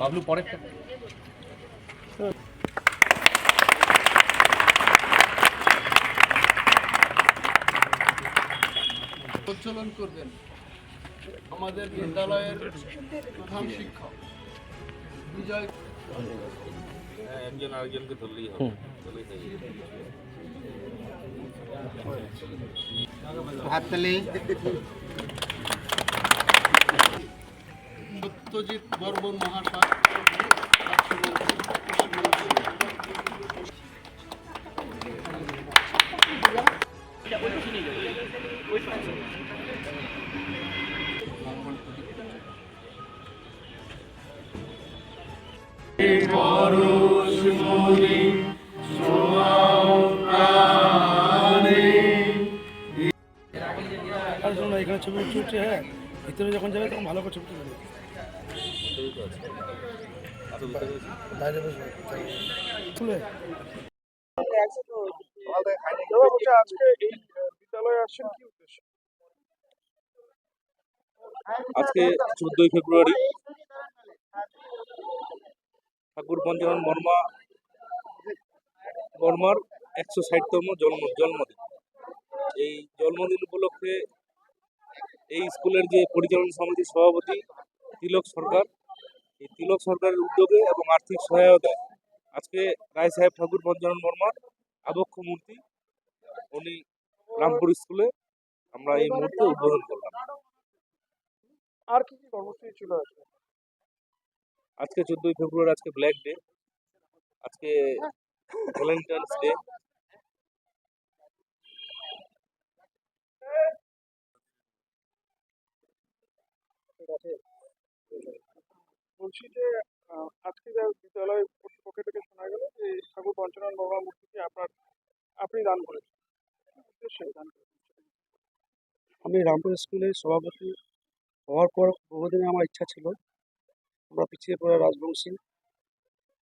বাবলু পরেরটা। প্রচলন করবেন আমাদের বিদ্যালয়ের প্রধান শিক্ষক বিজয়। হ্যাঁ, একজন আরেকজনকে ধরলেই হবে। হাততালি সত্যজিৎ বর্মন মহাশয় এখানে ছবি উঠছে হ্যাঁ। ভিতরে যখন যাবে তখন ভালো করে ছবি আজকে চোদ্দই ফেব্রুয়ারি। ঠাকুর পঞ্চানন বর্মা, বর্মার একশো ষাটতম জন্ম জন্মদিন। এই জন্মদিন উপলক্ষে এই স্কুলের যে পরিচালনা সমিতির সভাপতি তিলক সরকার তিলক সরকারের উদ্যোগে এবং আর্থিক সহায়তায়। আজকে রায় সাহেব ঠাকুর পঞ্চানন বর্মার আবক্ষ মূর্তি উনি রামপুর স্কুলে আমরা এই মুহূর্তে উদ্বোধন করলাম। আর কি কি কর্মসূচি ছিল আজকে? চোদ্দই ফেব্রুয়ারি আজকে ব্ল্যাক ডে আজকে ভ্যালেন্টাইন্স ডে বলছি যে আজকে যা বিদ্যালয় কর্তৃপক্ষ থেকে শোনা গেল যে, ঠাকুর পঞ্চানন বাবা মূর্তিটি আপনার, আপনি দান করেছেন। দান আমি রামপুর স্কুলের সভাপতি হওয়ার পর বহুদিনে আমার ইচ্ছা ছিল, আমরা পিছিয়ে পড়া রাজবংশী,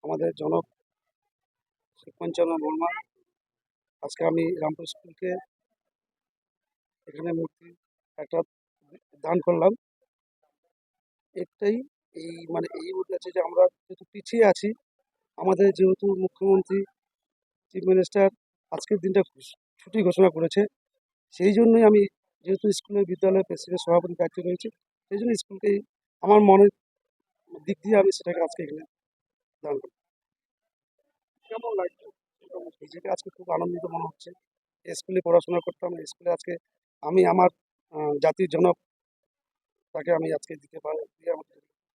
আমাদের জনক শ্রী পঞ্চানন বর্মা, আজকে আমি রামপুর স্কুলকে এখানে মূর্তি একটা দান করলাম। একটাই এই মানে এই আছে যে আমরা যেহেতু পিছিয়ে আছি, আমাদের যেহেতু মুখ্যমন্ত্রী চিফ মিনিস্টার আজকের দিনটা ছুটি ঘোষণা করেছে। সেই জন্যই আমি যেহেতু স্কুলের বিদ্যালয়ের প্রেসিডেন্ট, সভাপতি দায়িত্বে রয়েছে, সেই জন্য স্কুলকেই আমার মনের দিক দিয়ে আমি সেটাকে আজকে এখানে দান করি। কেমন লাগছে? নিজেকে আজকে খুব আনন্দিত মনে হচ্ছে। স্কুলে পড়াশোনা করতাম স্কুলে আজকে আমি আমার জাতির জনক, তাকে আমি আজকে দিতে পারি, দিয়ে লাগছে